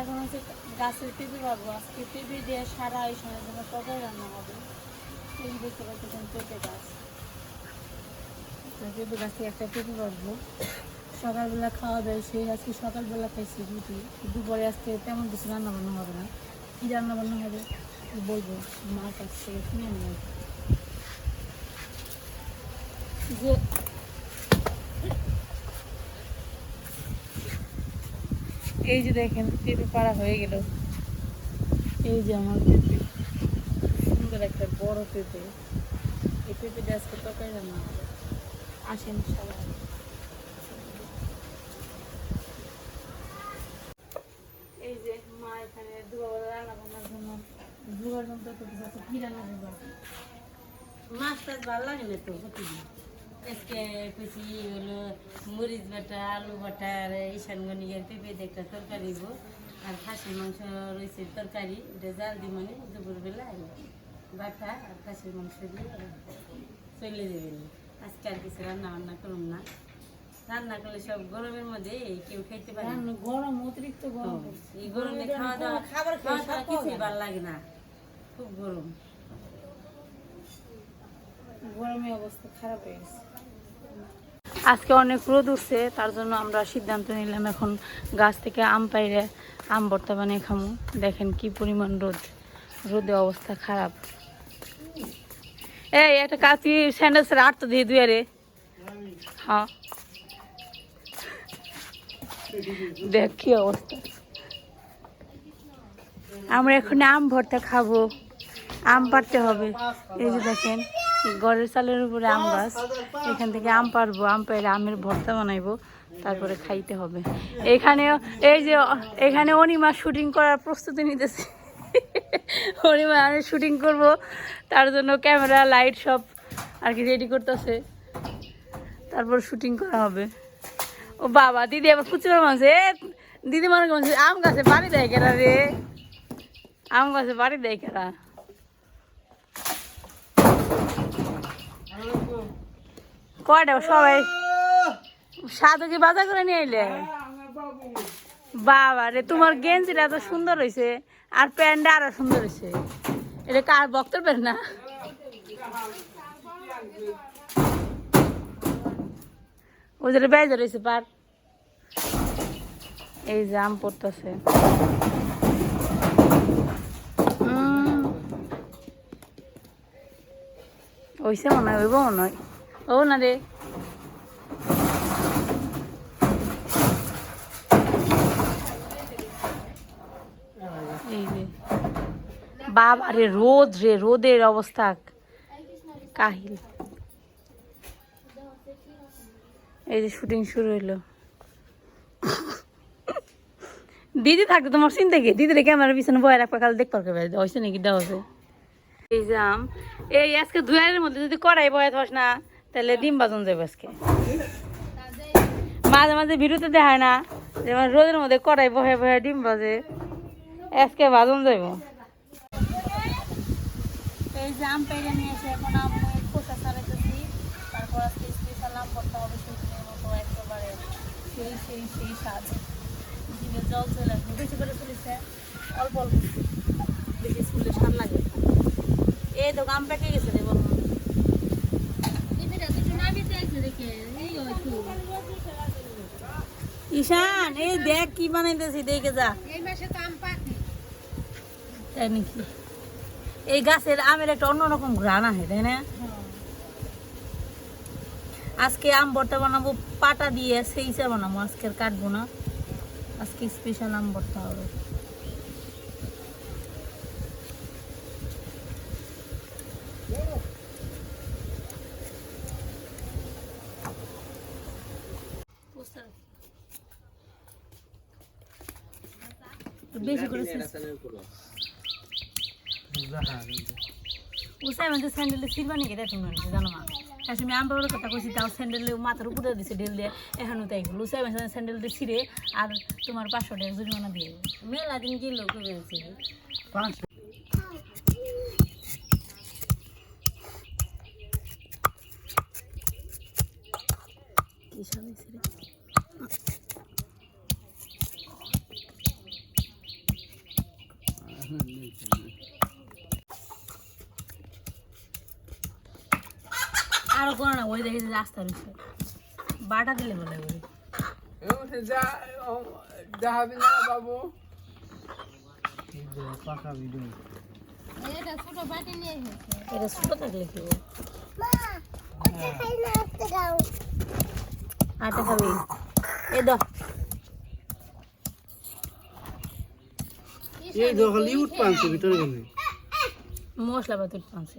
এখন হচ্ছে গাছের পেঁপে পাবো আজকে পেঁপে দিয়ে সারা এই সময় জন্য তবে রান্না হবে? এই দেখতে পাচ্ছেন পেঁপে গাছ। পেঁপে গাছ থেকে একটা পেঁপে পাবো সকালবেলা খাওয়া দাওয়া সেই আজকে সকালবেলা খাইছি রুটি। দুপুরে আজকে তেমন কিছু রান্না বান্না হবে না। কী রান্না বান্না হবে বলব? মাছ আসছে কিনে নিয়ে যে এই যে দেখেন, পেঁপে পাড়া হয়ে গেল। এই যে আমার পেঁপে। সুন্দর একটা বড় পেঁপে। এই পেঁপে আজকে তরকারি রান্না আসেন সবাই। এই যে মা এখানে দুবার রান্না বান্নার জন্য দুবার যন্ত্র কি রান্না করব? মাছ টাছ ভালো লাগে না তো আজকে কুচি হলো মরিচ বাটা আলু বাটা আর ঈশানগঞ্জের পেঁপে একটা তরকারি দিব আর খাসির মাংস রয়েছে তরকারি এটা জাল দি মানে দুপুরবেলা আর বাটা আর খাসির মাংস দিয়ে চলে দেবেন আজকে আর কিছু রান্না বান্না করুন না রান্না করলে সব গরমের মধ্যে কেউ খাইতে পারে গরম অতিরিক্ত গরম এই গরমে খাওয়া দাওয়া খাবার খাওয়া দাওয়া কিছুই ভালো লাগে না খুব গরম গরমে অবস্থা খারাপ হয়ে গেছে আজকে অনেক রোদ উঠছে, তার জন্য আমরা সিদ্ধান্ত নিলাম এখন গাছ থেকে আম পাইরে আম ভর্তা বানিয়ে খামু। দেখেন কি পরিমাণ রোদ। রোদে অবস্থা খারাপ। এই, একটা কাচি স্যান্ডেল আট তো দিয়ে দুয়ে রে হ্যাঁ। দেখ কি অবস্থা। আমরা এখন আম ভর্তা খাব। আম পাড়তে হবে। এই যে দেখেন। ঘরের চালের উপরে আম গাছ। এখান থেকে আম পারব আম পেরে আমের ভর্তা বানাইবো তারপরে খাইতে হবে। এখানে এই যে এখানে অনিমা শুটিং করার প্রস্তুতি নিতেছে। অনিমা আমি শুটিং করব তার জন্য ক্যামেরা লাইট সব আর কি রেডি করতেছে। তারপর শুটিং করা হবে। ও বাবা দিদি আবার ফুচুর মাংস এ দিদি মনে করছে আম গাছে বাড়ি দেয় কেরা রে? আম গাছে বাড়ি দেয় কেরা? কয়টা সবাই? সাধু কি বাজার করে নিয়ে এলে বাবা রে, তোমার গেঞ্জিটা তো সুন্দর হয়েছে আর প্যান্টটা আরও সুন্দর হয়েছে এটা কার বক্তর প্যান্ট না? ওদের বেজা রয়েছে পার। এই আম পড়তেছে। ওইসে মনে হয় ওইব মনে হয়। ও না রে। বাবা রে। রোদ রে, রোদের অবস্থা। কাহিল। এই যে শুটিং শুরু হইল। দিদি থাকতো তোমার চিন্তা কি? দিদির ক্যামেরার পিছনে বয়ে রাখবা কাল দেখবার কে হয়েছে নাকি দেওয়া হয়েছে এই যাম এই আজকে দুয়ারের মধ্যে যদি কড়াই বয়ে থাস না তাহলে ডিম বাজন যাবে আজকে। মাঝে মাঝে ভিডিওতে দেখায় না, যেমন রোদের মধ্যে কড়াই বহে বহে ডিম বাজে, আজকে বাজন যাইব। এই এসে এখন তারপর করতে হবে একেবারে জল চলে করে অল্প অল্প। লাগে। এই পেকে গেছে বলো ঈশান, এই দেখ কি বানাইতেছি, দেখে যা। তাই নাকি? এই গাছের আমের একটা অন্যরকম ঘ্রাণ আছে, তাই না? আজকে আম ভর্তা বানাবো, পাটা দিয়ে, সেই সেইটা বানাবো, আজকে কাটবো না। আজকে স্পেশাল আম ভর্তা হবে বেশি করে উসাই মানে স্যান্ডেলে সিলবা নাকি রে জানো মা আমি আমবাবার কথা কইছি তাও স্যান্ডেল মাথার উপরে দিছে ডেল দিয়ে এখনও তাই উসাই মানে স্যান্ডেলটা ছিঁড়ে আর তোমার পাঁচশো টাকা জরিমানা দিয়ে মেলা দিন গেল কবে আছে কি স্বাদ হয়েছে রে? আরও করো না ওই দেখে যে রাস্তা রয়েছে। বাটা দিলে বলে বলে যাবি না বাবু? এটা ছোট থাকলে কি হবে? আটা খাবি? এ দাও। এই দোকান ইউট পাঁচশো ভিতরে গেলে। মশলা পাতি পাঁচশো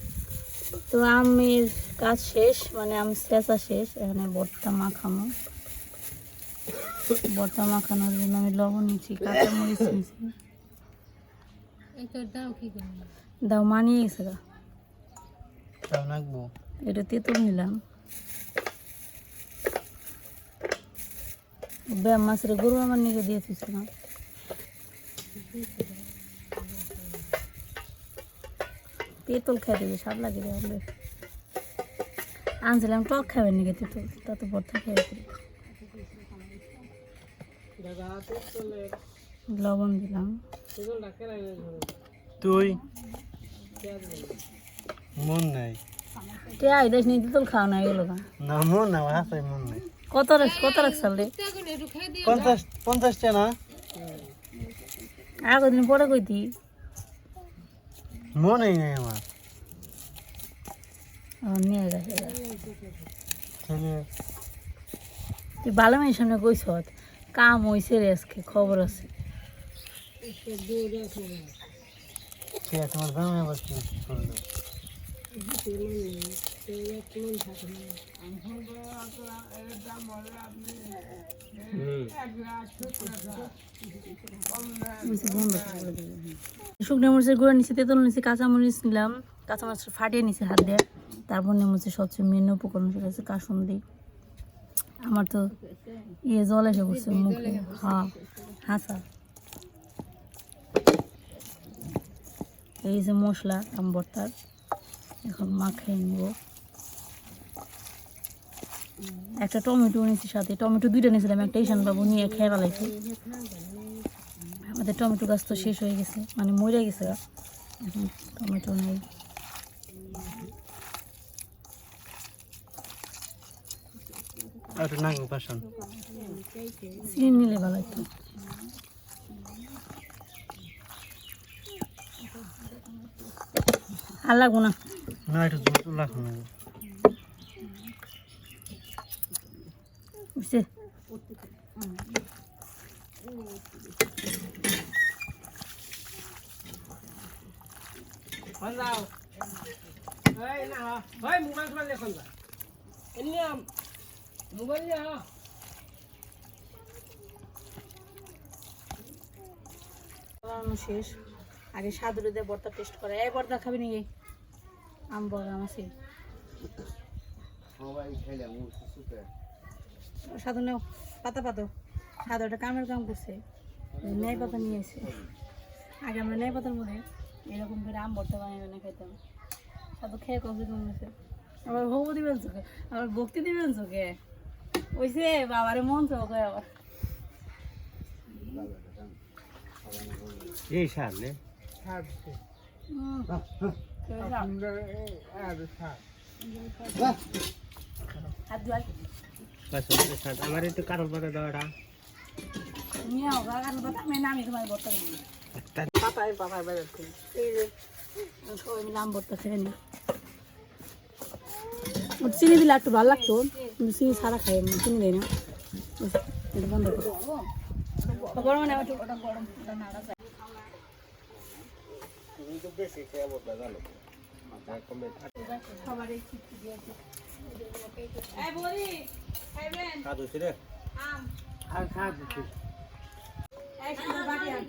তো আমের কাজ শেষ মানে আম শেষা শেষ এখানে বট্টা মাখামো বট্টা মাখানোর জন্য আমি লবণ নিচ্ছি কাঁচামরিচ নিচ্ছি দাও মানিয়ে গেছে গা এটা তেঁতুল নিলাম। ব্যায়াম মাছের গরু আমার নিকে দিয়ে দিচ্ছিলাম তেঁতুল খাইতে যে স্বাদ লাগে রে আমার আনছিলাম টক খাবেন নাকি তেঁতুল? তা তো বর্তা খাই লবণ দিলাম। তুই? মন নাই। কে তেঁতুল না এগুলো। গা না মন না হাসাই মন নাই। কত রাখ কত রাখছাল রে? পঞ্চাশ পঞ্চাশটা না? আগের দিন পরে কইতি। মনেই নাই আমার। নিয়ে গেছে। তুই ভালো মেয়ের সামনে কইস কাম হয়েছে রে আজকে খবর আছে। ঠিক আছে আমার দামে আবার কি করল? শুকনো মরিচের গুঁড়া নিচে তেঁতুল নিচে কাঁচা মরিচ নিলাম। কাঁচা মরিচ ফাটিয়ে নিচে হাত দিয়ে। তারপর নেমেছে সবচেয়ে মেন উপকরণ সেটা হচ্ছে কাসুন্দি। আমার তো ইয়ে জল এসে পড়ছে মুখে। হ্যাঁ হাসা এই যে মশলা আম্বরটার এখন মাখিয়ে নিব। একটা টমেটো নিয়েছি সাথে। টমেটো দুইটা নিয়েছিলাম একটা ঈশান বাবু নিয়ে খেয়ে ফেলাইছে। আমাদের টমেটো গাছ তো শেষ হয়ে গেছে মানে মরে গেছে এখন টমেটো নেই। চিনি নিলে ভালো একটু আর লাগবো না। না একটু রাখো না। বুঝছে ফোন দাও এই না মোবাইল দে ফোন দাও মোবাইল দে শেষ। আগে সাদুরে দিয়ে বর্তা টেস্ট করে। এই বর্তা খাবি নাকি? আম বড় আম আছে। সাধু নেও পাতা পাতো। সাধু একটা কামের কাম করছে। ন্যায় পাতা নিয়ে এসে। আগে আমরা ন্যায় পাতার মধ্যে এরকম করে আম ভর্তা বানিয়ে বানিয়ে খেতাম সাধু খেয়ে মনে হচ্ছে আবার হবু দিবেন চোখে আবার ভক্তি দিবেন চোখে। ওইসে বাবারে মন চোখে আবার। এই সারলে হুম। হাত ধোয়াই আমার একটু কারণ পাতা দেওয়াটা নামি পাপাই বাজার থেকে এই যে সবাই মিলে আম ভর্তা খেয়ে নি। ওটা চিনি দিলে একটু ভালো লাগতো। কিন্তু চিনি ছাড়া খাই আমি চিনি দেয় না। বন্ধ গরম না ওটা গরম সবারই খাইবেন? কাদুছি রে আর এই সুন্দর বাড়ি আন।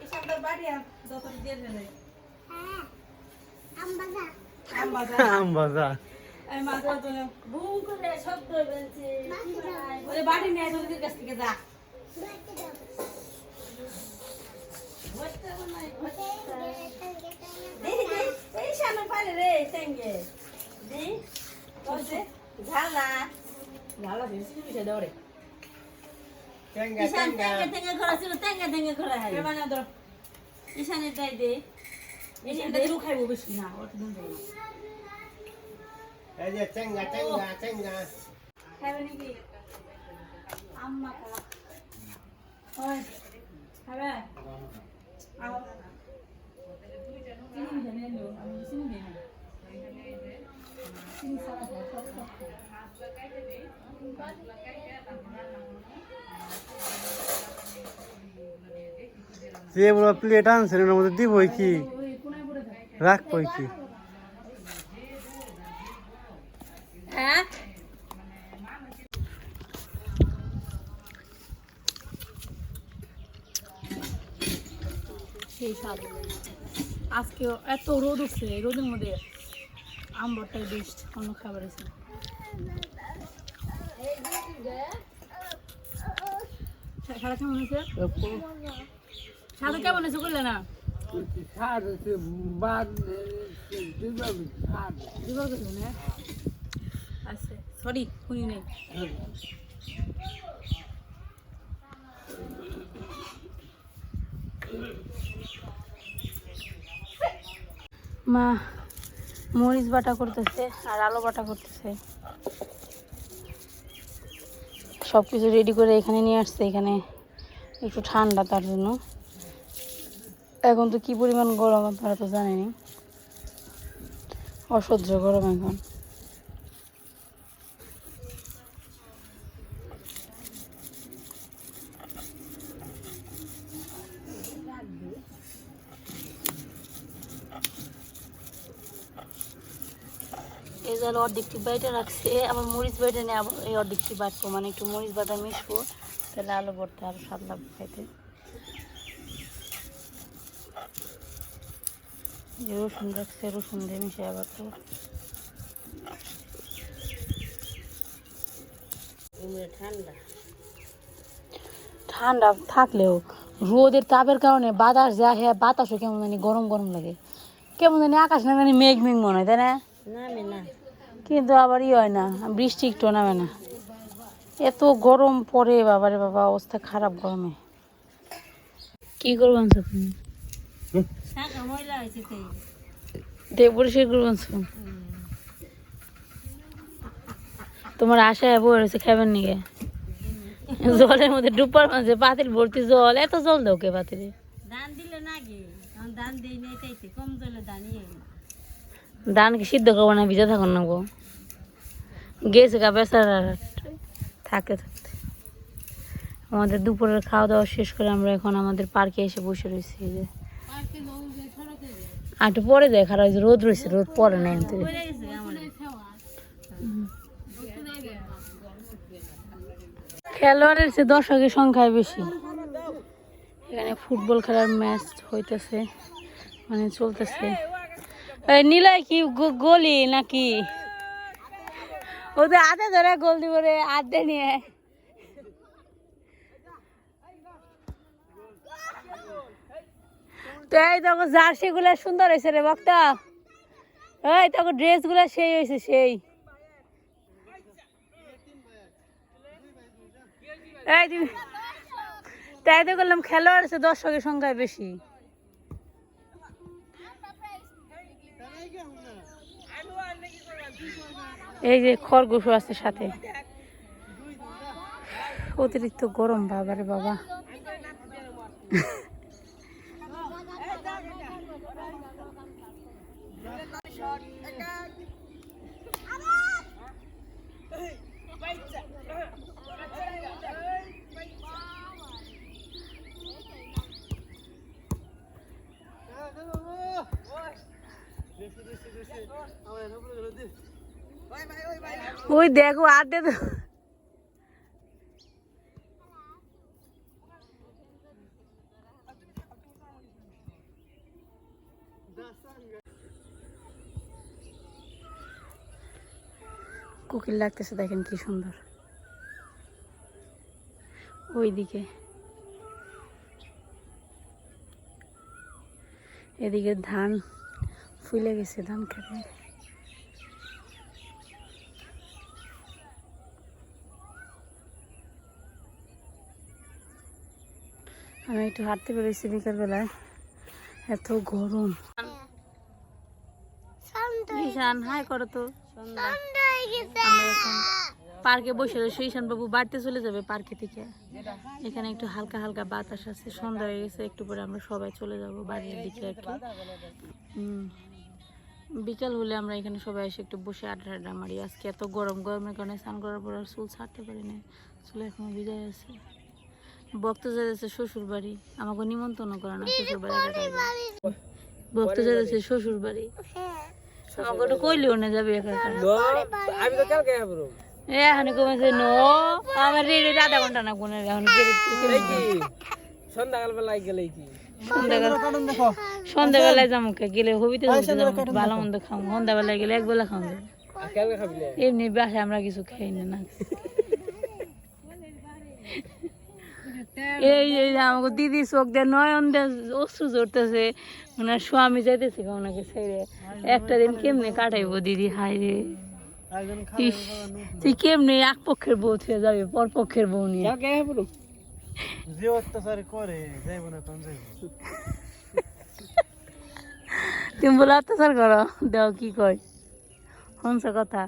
এই সুন্দর বাড়ি আন, যত দিয়ে ফেলে। আম বাজা। আম বাজা এই মাছ কত নেও? বুম করে শব্দ বেলছে কি বানায়? ওরে বাড়ি নিয়ে আয়, তোদের কাছ থেকে যা। ভর্তা বানায়, ভর্তা। দেখি, দেখি, এই সামনে পারে রে, টেঙ্গে। দেখি, করছে, ঝালা। ভালো আছে, সিঁড়ি পিঠে দাও রে। টেঙ্গা ঈশান টেঙ্গা টেঙ্গে টেঙ্গে করা ছিল, টেঙ্গে টেঙ্গে করা হয়। এবার বানিয়ে দাও। ঈশানের দাই দে। এই যে একটু খাইবো বেশি না, অত দিন যাবে না। এই যে টেঙ্গা টেঙ্গা টেঙ্গা খাইবে নাকি? আম মাখা। ওই, খাবে? আও। চিনি মিঠা নিয়ে নিও, আমি চিনি দিই না। চিনি ছাড়া খাও, সব সব খাও। যে বড় প্লেট আনছেন এর মধ্যে দিবই কি। রাখবই কি? হ্যাঁ? আজকে এত রোদ উঠছে রোদের মধ্যে। আম্বরটাই বেস্ট অন্য খাবার আছে সাদা কেমন হয়েছে? সাদা কেমন হয়েছে করলে না? আচ্ছা সরি শুনি নেই। মা মরিচ বাটা করতেছে আর আলু বাটা করতেছে। সব কিছু রেডি করে এখানে নিয়ে আসছে, এখানে একটু ঠান্ডা তার জন্য। এখন তো কি পরিমাণ গরম আপনারা তো জানেনি অসহ্য গরম এখন। জল অর্ধেকটি বাইটে রাখছে। আবার মরিচ বাইটে নিয়ে আবার এই অর্ধেকটি বাটবো মানে একটু মরিচ বাটা মিশবো। তাহলে আলু ভর্তা আরও স্বাদ লাগবে খাইতে। রসুন রাখছে রসুন দিয়ে মিশে আবার তো ঠান্ডা। ঠান্ডা থাকলেও রোদের তাপের কারণে বাতাস যা হ্যাঁ বাতাসও কেমন জানি গরম গরম লাগে। কেমন জানি আকাশ না জানি মেঘ মেঘ মনে হয় তাই না? না। কিন্তু আবার ই হয় না বৃষ্টি একটু নামে না। এত গরম পড়ে বাবারে বাবা অবস্থা খারাপ গরমে। কি করবেন তোমার আশায় বই রয়েছে খাবেন নিকে জলের মধ্যে ডুবার মাঝে পাতিল ভর্তি জল এত জল দাও কে পাতিলে দান দিলে না গে? দান দেই নাই কম জলে দানই হয় না ধান কি সিদ্ধ করব না, ভিজে থাকুন না গো। গেছে গা বেচারা। থাকে থাকতে। আমাদের দুপুরের খাওয়া দাওয়া শেষ করে আমরা এখন আমাদের পার্কে এসে বসে রয়েছি। যে একটু পরে যায় খারাপ রোদ রয়েছে, রোদ পরে নেই এমনি পড়ে খেলোয়াড়ের চেয়ে দর্শকের সংখ্যায় বেশি। এখানে ফুটবল খেলার ম্যাচ হইতেছে মানে চলতেছে। নীলয় কি গলি নাকি? ওদের হাতে ধরে গোল দিব রে, হাতে নিয়ে। তো এই তখন জার্সি গুলা সুন্দর হয়েছে রে, বক্তা। এই তখন ড্রেসগুলা সেই হয়েছে, সেই। এই তুমি তাই তো করলাম, খেলোয়াড় আছে দর্শকের সংখ্যায় বেশি। এই যে খরগোশ আছে সাথে। অতিরিক্ত গরম বাবারে বাবা। ওই দেখো আটে তো। কোকিল লাগতেছে দেখেন কি সুন্দর। ওইদিকে। এদিকে ধান ফুলে গেছে ধান খেতে আমি একটু হাঁটতে পেরেছি বিকালবেলায়। এত গরম। ঈশান, হাই করো তো। পার্কে বসে রয়েছি ঈশান বাবু, বাড়িতে চলে যাবে পার্কে থেকে। এখানে একটু হালকা হালকা বাতাস আছে, সন্ধ্যা হয়ে গেছে, একটু পরে আমরা সবাই চলে যাব বাড়ির দিকে আর কি। বিকাল হলে আমরা এখানে সবাই এসে একটু বসে আড্ডা আড্ডা মারি। আজকে এত গরম গরমের কারণে স্নান করার পর আর চুল ছাড়তে পারি না চুলে এখনও বিদায় আছে। বক্ত যাচ্ছে শ্বশুর বাড়ি আমাকে নিমন্ত্রণ করে না শ্বশুর বাড়ি। বক্ত যাচ্ছে শ্বশুর বাড়ি আমাকে কইলেও না যাবে একা একা। আমি তো কালকে যাব এ এখন কমেছে নো। আমার রেডি আধা ঘণ্টা না কোনো এখন সন্ধ্যাকাল গেলেই কি? সন্ধ্যাবেলায় যাব গেলে হবিতে ভালো মন্দ খাব সন্ধ্যাবেলায় গেলে খাব এমনি আমরা কিছু খাই না এই এই আমাকে দিদি চোখ দিয়ে নয়ন দিয়ে অশ্রু চড়তেছে মানে স্বামী যাইতেছে ওনাকে ছেড়ে। একটা দিন কেমনে কাটাইবো দিদি হাই রে। তুই কেমনে এক পক্ষের বউ থেকে যাবি পর পক্ষের বউ নিয়ে। যে অত্যাচার করে যাইব না কোন যাইব তুমি বলে অত্যাচার করো দেও কি কয় শুনছো কথা